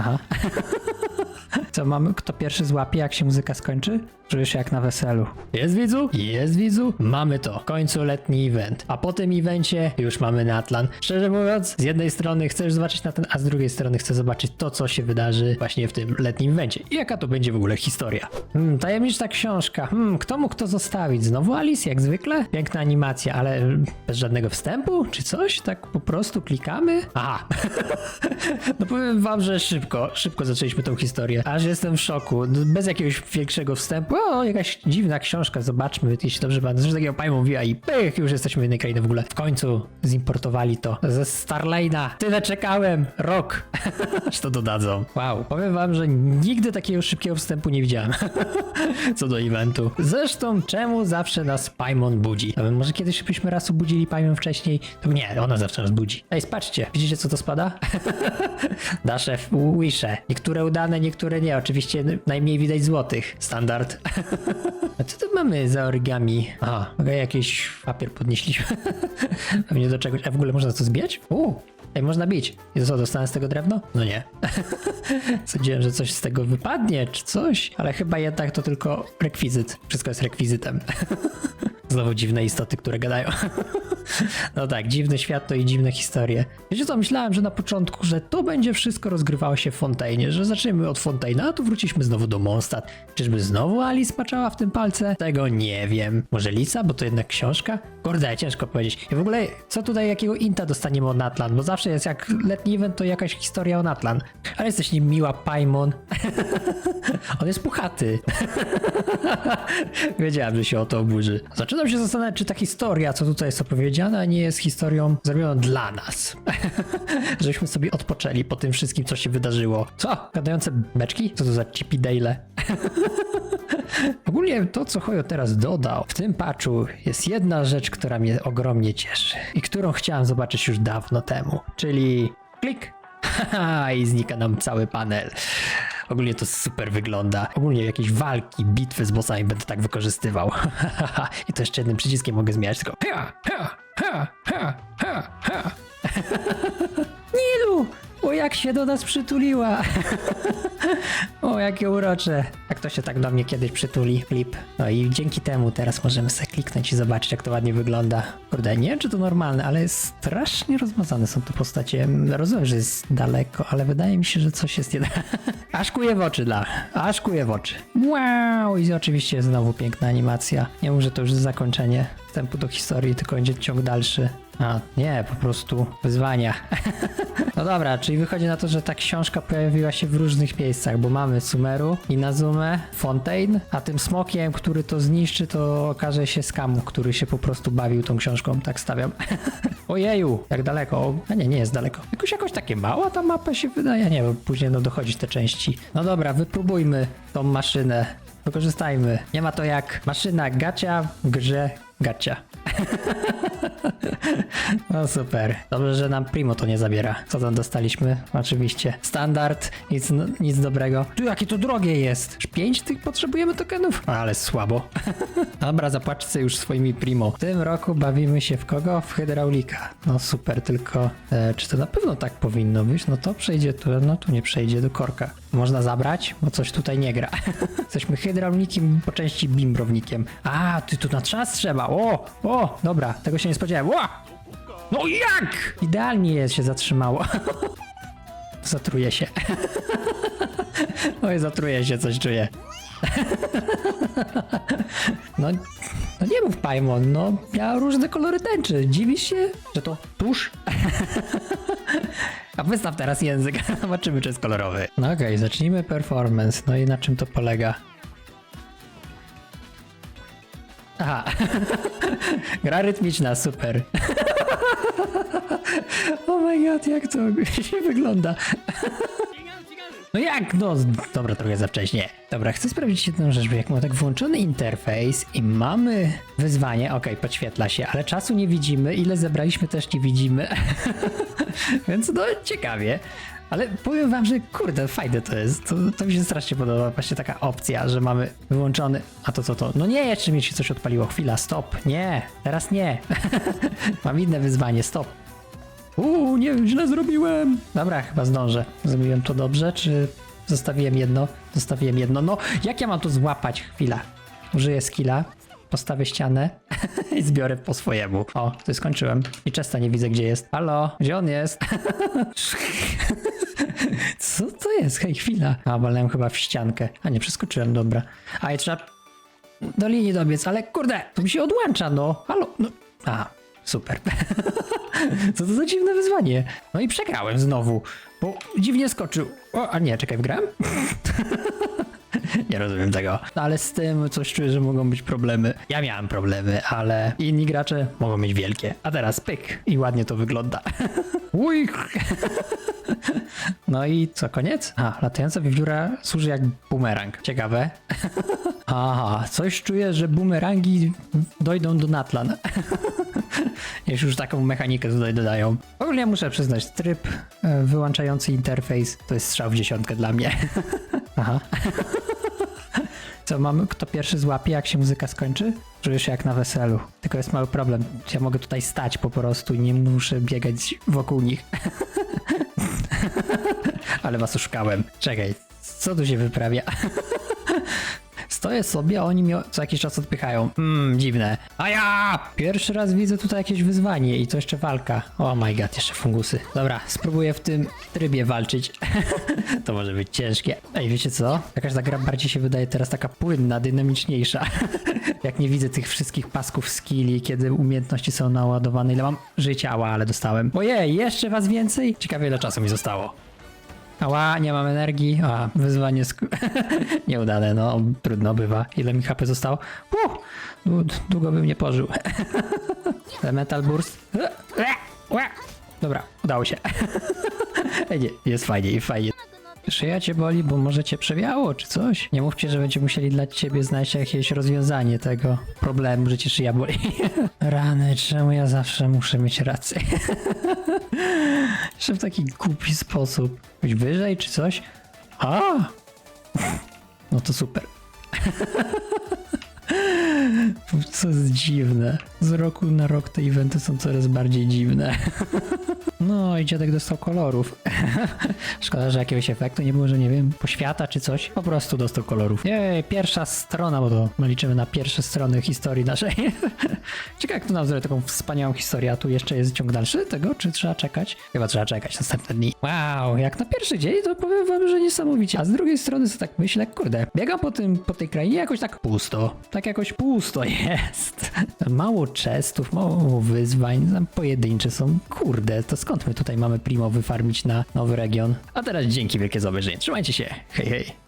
Aha. Co mamy? Kto pierwszy złapie, jak się muzyka skończy? Czujesz się jak na weselu. Jest widzu? Jest widzu? Mamy to. Końcu letni event. A po tym evencie już mamy Natlan. Szczerze mówiąc, z jednej strony chcesz zobaczyć na ten, a z drugiej strony chcę zobaczyć to, co się wydarzy właśnie w tym letnim evencie. I jaka to będzie w ogóle historia. Hmm, tajemnicza książka. Hmm, kto mógł to zostawić? Znowu Alice, jak zwykle? Piękna animacja, ale bez żadnego wstępu? Czy coś? Tak po prostu klikamy? Aha. No powiem wam, że szybko, szybko zaczęliśmy tą historię. Aż jestem w szoku. No, Bez jakiegoś większego wstępu. O, jakaś dziwna książka, zobaczmy, jeśli dobrze pamiętam. Coś takiego pani mówiła i pych, już jesteśmy w jednej krainie w ogóle. W końcu zimportowali to ze Starlane'a. Tyle czekałem. Rok. Aż to dodadzą. Wow. Powiem wam, że nigdy takiego szybkiego wstępu nie widziałem. Co do eventu. Zresztą, czemu zawsze nas Paimon budzi? My może kiedyś byśmy raz obudzili Paimon wcześniej? To nie, ona zawsze nas budzi. Ej, spatrzcie, widzicie co to spada? Dasze, wisze. Niektóre udane, niektóre nie. Oczywiście najmniej widać złotych. Standard. A co tu mamy za origami? Okej, jakiś papier podnieśliśmy. Pewnie do czegoś. A w ogóle można to zbijać? Uuu. Ej, można bić. I co, dostanę z tego drewno? No nie. Sądziłem, że coś z tego wypadnie, czy coś, ale chyba jednak to tylko rekwizyt. Wszystko jest rekwizytem. Znowu dziwne istoty, które gadają. No tak, dziwny świat to i dziwne historie. Wiecie co, myślałem, że na początku, że to będzie wszystko rozgrywało się w Fontainie, że zaczniemy od Fontaina, a tu wróciliśmy znowu do Mondstadt. Czyżby znowu Alice maczała w tym palce? Tego nie wiem. Może Lisa, bo to jednak książka? Kurde, ciężko powiedzieć. I w ogóle, co tutaj, jakiego inta dostaniemy od Natlan? Bo zawsze jest jak letni event, to jakaś historia o Natlan. Ale jesteś niemiła, Paimon. On jest puchaty. Wiedziałem, że się o to oburzy. Zaczynam się zastanawiać, czy ta historia, co tutaj jest opowiedziana, nie jest historią zrobioną dla nas. Żebyśmy sobie odpoczęli po tym wszystkim, co się wydarzyło. Co? Gadające beczki? Co to za chippy dale? Ogólnie to, co Hojo teraz dodał w tym patchu, jest jedna rzecz, która mnie ogromnie cieszy i którą chciałem zobaczyć już dawno temu, czyli klik. I znika nam cały panel. Ogólnie to super wygląda. Ogólnie jakieś walki, bitwy z bossami będę tak wykorzystywał. I to jeszcze jednym przyciskiem mogę zmieniać, tylko ha. Nilu! O, jak się do nas przytuliła! o, jakie urocze! Jak to się tak do mnie kiedyś przytuli, klip. No i dzięki temu teraz możemy sobie kliknąć i zobaczyć, jak to ładnie wygląda. Kurde, nie wiem, czy to normalne, ale strasznie rozmazane są te postacie. Rozumiem, że jest daleko, ale wydaje mi się, że coś jest jeden. aż kuje w oczy dla. Aż kuje w oczy. Wow! I oczywiście znowu piękna animacja. Nie mów, że to już zakończenie wstępu do historii, tylko będzie ciąg dalszy. A, nie, po prostu wyzwania. No dobra, czyli wychodzi na to, że ta książka pojawiła się w różnych miejscach, bo mamy Sumeru, Inazumę, Fontaine, a tym smokiem, który to zniszczy, to okaże się Skamu, który się po prostu bawił tą książką, tak stawiam. Ojeju, jak daleko? A nie, nie jest daleko. Jakoś jakoś takie mała ta mapa się wydaje, nie wiem, później no dochodzić te części. No dobra, wypróbujmy tą maszynę. Wykorzystajmy. Nie ma to jak maszyna gacia w grze gacia. No super. Dobrze, że nam Primo to nie zabiera. Co tam dostaliśmy? Oczywiście. Standard, nic, nic dobrego. Tu jakie to drogie jest. Aż Pięć tych potrzebujemy tokenów? Ale słabo. Dobra, zapłaczcie już swoimi Primo. W tym roku bawimy się w kogo? W hydraulika. No super, tylko e, czy to na pewno tak powinno być? No to przejdzie tu, no tu nie przejdzie do korka. Można zabrać, bo coś tutaj nie gra. Jesteśmy hydraulikiem, po części bimbrownikiem. A, ty tu na czas trzeba. O, o, dobra, tego się nie spodziewałem. Ła! No jak? Idealnie jest, się zatrzymało. Zatruje się. Oj, zatruje się, coś czuję. No, no nie mów Paimon, no miała różne kolory tęczy. Dziwisz się, że to tusz? A wystaw teraz język, zobaczymy czy jest kolorowy. No okej, zacznijmy performance. No i na czym to polega? Aha. Gra rytmiczna, super. oh my god, jak to się wygląda. No jak? No, dobra, trochę za wcześnie. Dobra, chcę sprawdzić jedną rzecz, bo jak mam tak włączony interfejs i mamy wyzwanie, okej, podświetla się, ale czasu nie widzimy, ile zebraliśmy też nie widzimy. Więc no, ciekawie. Ale powiem wam, że kurde, fajne to jest. To, to mi się strasznie podoba. Właśnie taka opcja, że mamy wyłączony. A to co to? No nie, jeszcze mi się coś odpaliło. Chwila, stop. Nie, teraz nie. Mam inne wyzwanie, stop. Uuu, nie, źle zrobiłem. Dobra, chyba zdążę. Zrobiłem to dobrze, czy zostawiłem jedno? Zostawiłem jedno. No, jak ja mam to złapać? Chwila. Użyję skilla, postawię ścianę i zbiorę po swojemu. O, to skończyłem. I Czesta nie widzę, gdzie jest. Halo, gdzie on jest? Co to jest? Hej, chwila. A, walnąłem chyba w ściankę. A nie, przeskoczyłem, dobra. A, i trzeba do linii dobiec, ale kurde, to mi się odłącza, no. Halo, no. A, super. Co to za dziwne wyzwanie? No i przegrałem znowu, bo dziwnie skoczył. O, a nie, czekaj, wgrałem? Nie rozumiem tego. No, ale z tym coś czuję, że mogą być problemy. Ja miałem problemy, ale inni gracze mogą mieć wielkie. A teraz pyk i ładnie to wygląda. Uj. No i co, koniec? A, latająca wiewióra służy jak bumerang. Ciekawe. Aha, coś czuję, że bumerangi dojdą do Natlan. Jeśli już taką mechanikę tutaj dodają. Ogólnie muszę przyznać, tryb e, wyłączający interfejs to jest strzał w dziesiątkę dla mnie. Aha. Co, mamy, kto pierwszy złapie, jak się muzyka skończy? Czuję się jak na weselu. Tylko jest mały problem. Ja mogę tutaj stać po prostu i nie muszę biegać wokół nich. Ale was oszukałem. Czekaj, co tu się wyprawia? Stoję sobie, a oni mnie co jakiś czas odpychają. Mmm, dziwne. A ja! Pierwszy raz widzę tutaj jakieś wyzwanie i to jeszcze walka. Oh my god, jeszcze fungusy. Dobra, spróbuję w tym trybie walczyć. to może być ciężkie. Ej, wiecie co? Jakaś ta gra bardziej się wydaje teraz taka płynna, dynamiczniejsza. Jak nie widzę tych wszystkich pasków skilli, kiedy umiejętności są naładowane. Ile mam życia, ale dostałem. Ojej, jeszcze was więcej? Ciekawe ile czasu mi zostało. Ała, nie mam energii. A, wyzwanie sk- nieudane, no trudno bywa. Ile mi HP zostało? Dłu- długo bym nie pożył. Metal Burst. Dobra, udało się. Jest fajnie fajnie. Szyja cię boli, bo może cię przewiało czy coś? Nie mówcie, że będziemy musieli dla ciebie znaleźć jakieś rozwiązanie tego problemu, że cię szyja boli. Rany, czemu ja zawsze muszę mieć rację? Jeszcze w taki głupi sposób. Być wyżej czy coś? A! No to super. Co jest dziwne. Z roku na rok te eventy są coraz bardziej dziwne. No i dziadek dostał kolorów. Szkoda, że jakiegoś efektu nie było, że nie wiem, poświata czy coś. Po prostu dostał kolorów. Jej, pierwsza strona, bo to my liczymy na pierwsze strony historii naszej. Ciekawe, jak to nam taką wspaniałą historię, a tu jeszcze jest ciąg dalszy tego, czy trzeba czekać? Chyba trzeba czekać następne dni. Wow, jak na pierwszy dzień, to powiem wam, że niesamowicie. A z drugiej strony, to tak myślę, kurde, biegam po tym, po tej krainie jakoś tak pusto. Tak jakoś pusto jest. Mało chestów, mało wyzwań, pojedyncze są. Kurde, to skąd my tutaj mamy primo wyfarmić na nowy region? A teraz dzięki wielkie za obejrzenie. Trzymajcie się. Hej, hej.